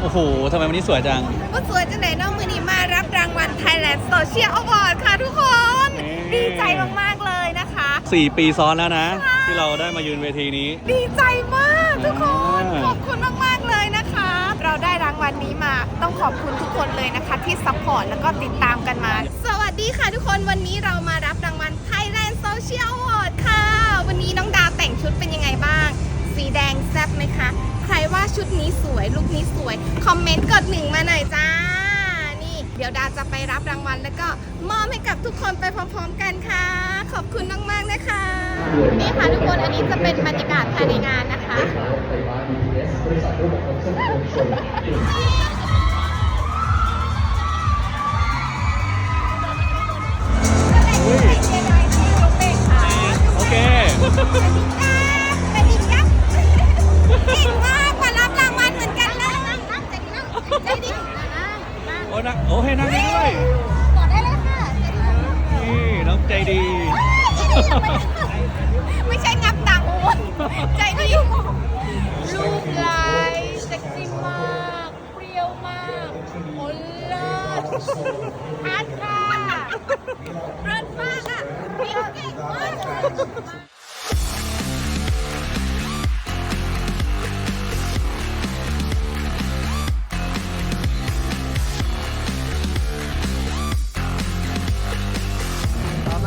โอ้โหทำไมวันนี้สวยจัง ก็สวยจังไหนน้องมือนี้มารับรางวัล Thailand Social Award ค่ะทุกคน เย้ ดีใจมาก ๆ เลยนะคะ 4 ปีซ้อนแล้วนะที่เราได้มายืนเวทีนี้ ดีใจมากทุกคน อ่า ขอบคุณมาก ๆ เลยนะคะ เราได้รางวัลนี้มาต้องขอบคุณทุกคนเลยนะคะ ที่ซัพพอร์ตแล้วก็ติดตามกันมา สวัสดีค่ะทุกคนวันนี้เรามารับรางวัล Thailand Social Award นี้สวยลุคนี้สวย คอมเมนต์กดหนึ่งมาหน่อยจ้า นี่ เดี๋ยวดาวจะไปรับรางวัลแล้วก็มอบให้กับทุกคนไปพร้อมๆกันค่ะ ขอบคุณมากๆนะคะ นี่ค่ะทุกคนอันนี้จะเป็นบรรยากาศภายในงานนะคะโอเค นักโอ้ให้นั่งได้ด้วยบอกได้เลยค่ะใจดีนี่น้องใจดีไม่ใช่งับตังค์โอ้ยใจดีลูกลายเซ็กซี่มากเปรี้ยวมากโอ้เลิศฮัทค่ะเลิศมากอะพี่เก่งมาก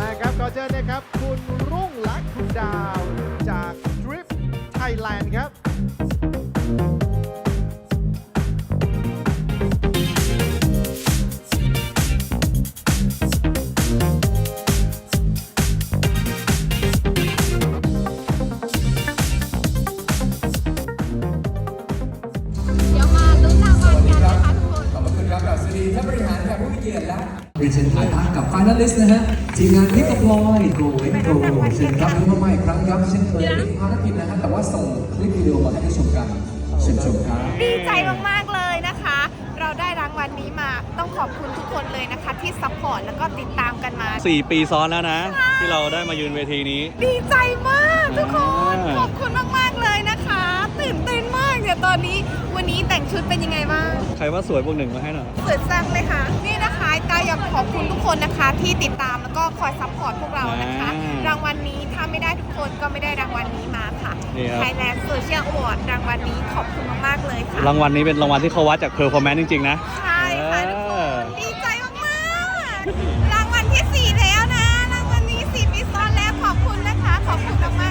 มาครับขอเชิญนะครับ คุณรุ่งลักษณ์คุณดาวจาก Drift Thailand ครับ เดี๋ยวมาลุ้นรางวัลกันนะคะทุกคน ขอบคุณครับกับสวัสดีท่านบริหารแขกผู้มีเกียรติและรีเชนถ่ายภาพ กับฟ i น a ลิสต์นะฮะทีมงานนิกพลอยโกเอ็นโกเชิญครับแล้วก็มาอีกครั้งครับเช่นเคยเป็นภารกิจนะฮะแต่ว่าส่งคลิปวิดีโอมาให้ได้ชมกันเชิญชมครับดีใจมากๆเลยนะคะ เราได้รางวัลนี้มาต้องขอบคุณทุกคนเลยนะคะที่ซัพพอร์ตแล้วก็ติดตามกันมา 4 ปีซ้อนแล้วนะ ที่เราได้มายืนเวทีนี้ ดีใจมากทุกคนอ่าขอบคุณมากๆเลยนะคะ ตื่นเต้นมากเนี่ยตอนนี้วันนี้แต่งชุดเป็นยังไงบ้างใใครว่าสวยพวกหนึ่งมาให้หน่อย สวยแจังเลยค่ะ นี่นะคะตาอยากขอบคุณทุกคนนะคะ ที่ติดตามแล้วก็คอยซัพพอร์ตพวกเรานะคะรางวัลนี้ถ้าไม่ได้ทุกคนก็ไม่ได้รางวัลนี้มาค่ะไทเครับ Thailand Social รางวัลนี้ขอบคุณมากๆเลยค่ะรางวัลนี้เป็นรางวัลที่เขาวัดจากเพอร์ฟอร์แมนซ์จริงๆนะ ใช่ค่ะทุกคน ดีใจมากๆรางวัลที่สี่แล้วนะ รางวัลนี้สี่ปีซ้อนแล้วขอบคุณนะคะ ขอบคุณมากๆ